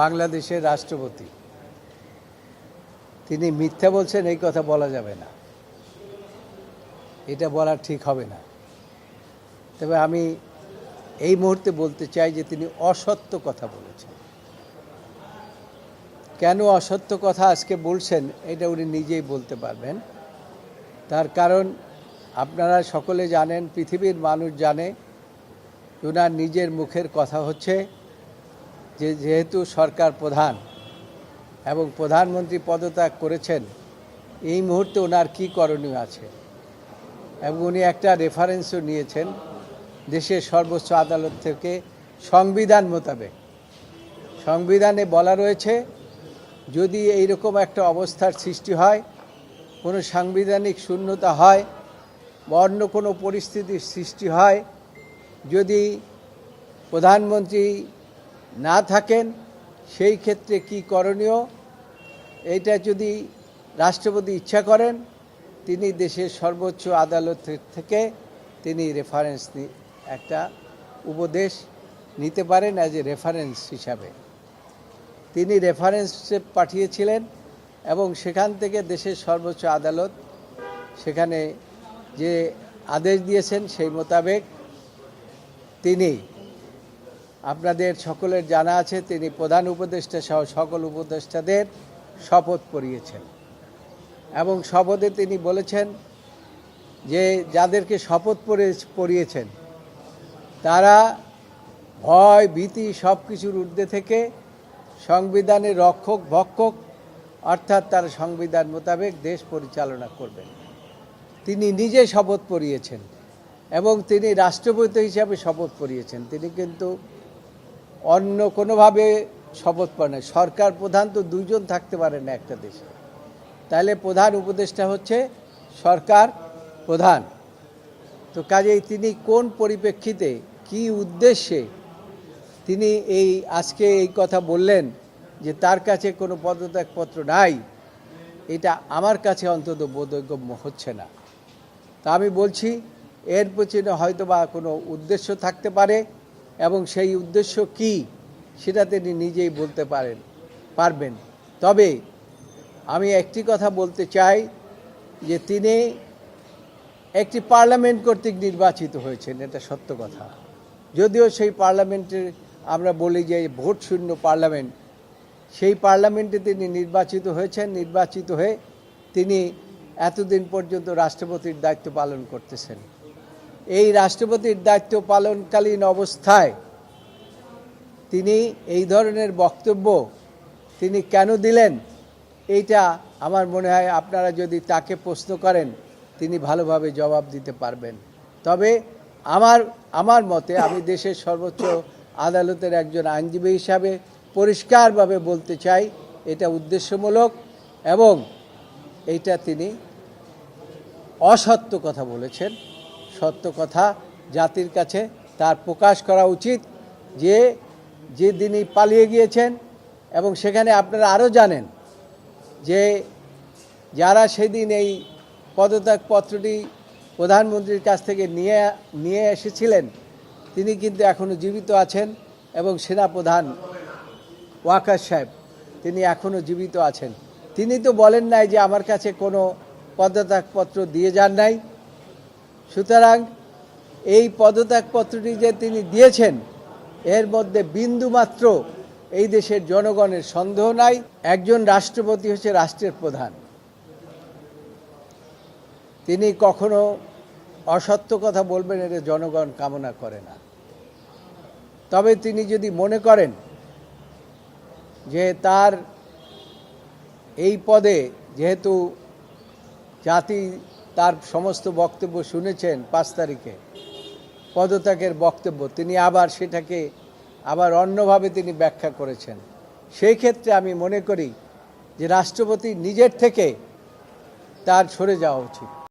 বাংলাদেশের রাষ্ট্রপতি। তিনি মিথ্যা বলছেন, এই কথা বলা যাবে না। এটা বলা ঠিক হবে না। তবে আমি এই মুহূর্তে বলতে চাই যে তিনি অসত্য কথা বলেছেন। কেন অসত্য কথা আজকে বলছেন, এটা উনি নিজেই বলতে পারবেন। তার কারণ আপনারা সকলে জানেন, পৃথিবীর মানুষ জানে ওনার নিজের মুখের কথা হচ্ছে যে যেহেতু সরকার প্রধান এবং প্রধানমন্ত্রী পদত্যাগ করেছেন, এই মুহূর্তে ওনার কী করণীয় আছে? এবং উনি একটা রেফারেন্সও নিয়েছেন দেশের সর্বোচ্চ আদালত থেকে সংবিধান মোতাবেক। সংবিধানে বলা রয়েছে, যদি এই রকম একটা অবস্থার সৃষ্টি হয়, কোনো সাংবিধানিক শূন্যতা হয় বা অন্য কোনো পরিস্থিতির সৃষ্টি হয়, যদি প্রধানমন্ত্রী না থাকেন, সেই ক্ষেত্রে কি করণীয়? এইটা যদি রাষ্ট্রপতি ইচ্ছা করেন, তিনি দেশের সর্বোচ্চ আদালত থেকে তিনি রেফারেন্স একটা উপদেশ নিতে পারেন অ্যাজ এ রেফারেন্স হিসাবে। তিনি রেফারেন্সে পাঠিয়েছিলেন এবং সেখান থেকে দেশের সর্বোচ্চ আদালত সেখানে যে আদেশ দিয়েছেন সেই মোতাবেক তিনি আপনাদের সকলের জানা আছে, তিনি প্রধান উপদেষ্টা সহ সকল উপদেষ্টাদের শপথ পড়িয়েছেন। এবং শপথে তিনি বলেছেন যে, যাদেরকে শপথ পড়ে, পড়িয়েছেন, তারা ভয়, ভীতি সব কিছুর ঊর্ধ্বে থেকে সংবিধানের রক্ষক, ভক্ষক, অর্থাৎ তারা সংবিধান মোতাবেক দেশ পরিচালনা করবেন। তিনি নিজে শপথ পড়িয়েছেন এবং তিনি রাষ্ট্রপতি হিসাবে শপথ পড়িয়েছেন। তিনি কিন্তু অন্য কোনোভাবে শপথ পড়েন সরকার প্রধান তো দুইজন থাকতে পারে না একটা দেশে। তাহলে প্রধান উপদেষ্টা হচ্ছে সরকার প্রধান। তো কাজেই তিনি কোন পরিপ্রেক্ষিতে, কি উদ্দেশ্যে তিনি এই আজকে এই কথা বললেন যে তার কাছে কোনো পদত্যাগপত্র নাই, এটা আমার কাছে অন্তত বোধগম্য হচ্ছে না। তা আমি বলছি, এর পেছনে হয়তো বা কোনো উদ্দেশ্য থাকতে পারে এবং সেই উদ্দেশ্য কি, সেটা তিনি নিজেই বলতে পারেন, পারবেন। তবে আমি একটি কথা বলতে চাই যে তিনি একটি পার্লামেন্ট কর্তৃক নির্বাচিত হয়েছেন, এটা সত্য কথা। যদিও সেই পার্লামেন্টের আমরা বলি যে ভোট শূন্য পার্লামেন্ট, সেই পার্লামেন্টে তিনি নির্বাচিত হয়েছেন, নির্বাচিত হয়ে তিনি এতদিন পর্যন্ত রাষ্ট্রপতির দায়িত্ব পালন করতেছেন। এই রাষ্ট্রপতির দায়িত্ব পালনকালীন অবস্থায় তিনি এই ধরনের বক্তব্য তিনি কেন দিলেন, এইটা আমার মনে হয় আপনারা যদি তাকে প্রশ্ন করেন, তিনি ভালোভাবে জবাব দিতে পারবেন। তবে আমার আমার মতে আমি দেশের সর্বোচ্চ আদালতের একজন আইনজীবী হিসাবে পরিষ্কারভাবে বলতে চাই, এটা উদ্দেশ্যমূলক এবং এইটা তিনি অসত্য কথা বলেছেন। সত্য কথা জাতির কাছে তার প্রকাশ করা উচিত যে যে তিনি পালিয়ে গিয়েছেন। এবং সেখানে আপনারা আরও জানেন যে, যারা সেদিন এই পদত্যাগপত্রটি প্রধানমন্ত্রীর কাছ থেকে নিয়ে নিয়ে এসেছিলেন, তিনি কিন্তু এখনও জীবিত আছেন এবং সেনাপ্রধান ওয়াকার সাহেব, তিনি এখনও জীবিত আছেন। তিনি তো বলেন নাই যে আমার কাছে কোনো পদত্যাগপত্র দিয়ে যান নাই। সুতরাং এই পদত্যাগপত্রটি যে তিনি দিয়েছেন, এর মধ্যে বিন্দুমাত্র এই দেশের জনগণের সন্দেহ নাই। একজন রাষ্ট্রপতি হচ্ছে রাষ্ট্রের প্রধান। তিনি কখনো অসত্য কথা বলবেন এটা জনগণ কামনা করে না। তবে তিনি যদি মনে করেন যে তার এই পদে যেহেতু জাতি তার সমস্ত বক্তব্য শুনেছেন পাঁচ তারিখে। পদত্যাগের বক্তব্য। তিনি আবার সেটাকে আবার অন্যভাবে তিনি ব্যাখ্যা করেছেন। সেই ক্ষেত্রে আমি মনে করি যে রাষ্ট্রপতি নিজের থেকে তার সরে যাওয়া উচিত।